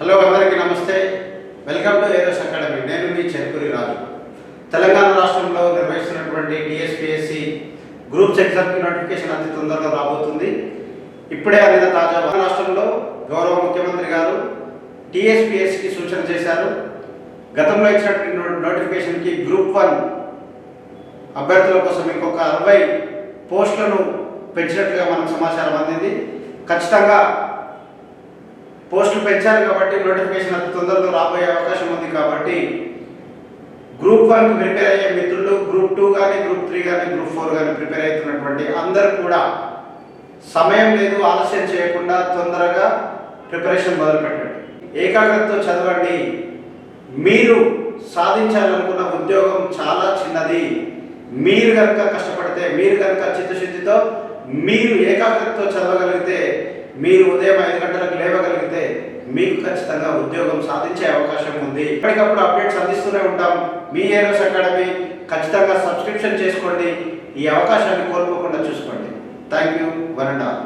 Hello అందరికీ నమస్తే. Welcome to Aeros academy. నేను మీ చెరుకూరి రాజు. తెలంగాణ రాష్ట్రంలో నిర్వహిస్తున్నటువంటి డిఎస్పిఎస్సి గ్రూప్స్ ఎగ్జామ్కి నోటిఫికేషన్ అతి తొందరలో రాబోతుంది. ఇప్పుడే అనేది తాజా రాష్ట్రంలో గౌరవ ముఖ్యమంత్రి గారు టీఎస్పీఎస్సికి సూచన చేశారు. గతంలో ఇచ్చినటువంటి నోటిఫికేషన్కి గ్రూప్ వన్ అభ్యర్థుల కోసం ఇంకొక అరవై పోస్టులను పెంచినట్లుగా మనకు సమాచారం అందింది. ఖచ్చితంగా పోస్టులు పెంచారు కాబట్టి నోటిఫికేషన్ అంత తొందరలో రాబోయే అవకాశం ఉంది కాబట్టి గ్రూప్ వన్ ప్రిపేర్ అయ్యే మిత్రులు గ్రూప్ టూ కానీ గ్రూప్ త్రీ కానీ గ్రూప్ ఫోర్ కానీ ప్రిపేర్ అవుతున్నటువంటి అందరూ కూడా సమయం లేదు ఆలస్యం చేయకుండా తొందరగా ప్రిపరేషన్ మొదలుపెట్టండి. ఏకాగ్రతతో చదవండి. మీరు సాధించాలనుకున్న ఉద్యోగం చాలా చిన్నది. మీరు కనుక కష్టపడితే మీరు కనుక చిత్తశుద్ధితో మీరు ఏకాగ్రతతో చదవగలిగితే మీరు ఉదయం ఐదు గంటలకు లేవగలిగితే మీకు ఖచ్చితంగా ఉద్యోగం సాధించే అవకాశం ఉంది. ఎప్పటికప్పుడు అప్డేట్స్ అందిస్తూనే ఉంటాం. మీ ఏరోస్ అకాడమీ ఖచ్చితంగా సబ్స్క్రిప్షన్ చేసుకోండి. ఈ అవకాశాన్ని కోల్పోకుండా చూసుకోండి. Thank you. One and all